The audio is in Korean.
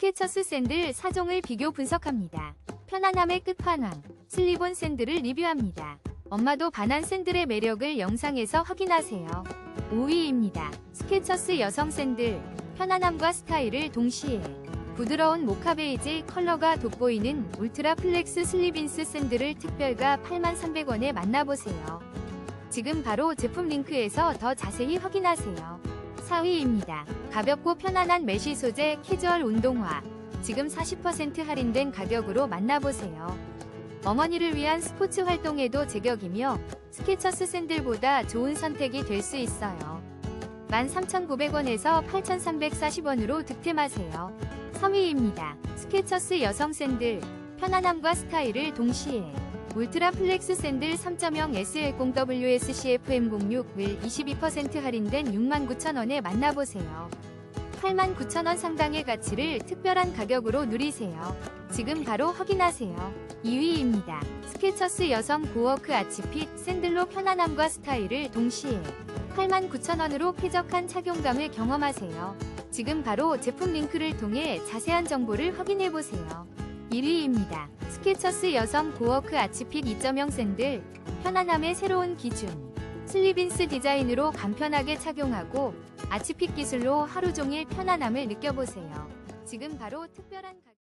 스케쳐스 샌들 4종을 비교 분석합니다. 편안함의 끝판왕, 슬리본 샌들을 리뷰합니다. 엄마도 반한 샌들의 매력을 영상에서 확인하세요. 5위입니다. 스케쳐스 여성 샌들, 편안함과 스타일을 동시에 부드러운 모카 베이지 컬러가 돋보이는 울트라 플렉스 슬리빈스 샌들을 특별가 8300원에 만나보세요. 지금 바로 제품 링크에서 더 자세히 확인하세요. 4위입니다. 가볍고 편안한 메쉬 소재 캐주얼 운동화. 지금 40% 할인된 가격으로 만나보세요. 어머니를 위한 스포츠 활동에도 제격이며 스케쳐스 샌들보다 좋은 선택이 될 수 있어요. 13,900원에서 8,340원으로 득템하세요. 3위입니다. 스케쳐스 여성 샌들. 편안함과 스타일을 동시에 울트라 플렉스 샌들 3.0 SL0WSCFM06을 22% 할인된 69,000원에 만나보세요. 89,000원 상당의 가치를 특별한 가격으로 누리세요. 지금 바로 확인하세요. 2위입니다. 스케쳐스 여성 고워크 아치핏 샌들로 편안함과 스타일을 동시에 89,000원으로 쾌적한 착용감을 경험하세요. 지금 바로 제품 링크를 통해 자세한 정보를 확인해보세요. 1위입니다. 스케쳐스 여성 고워크 아치핏 2.0 샌들 편안함의 새로운 기준 슬리빈스 디자인으로 간편하게 착용하고 아치핏 기술로 하루 종일 편안함을 느껴보세요. 지금 바로 특별한 가격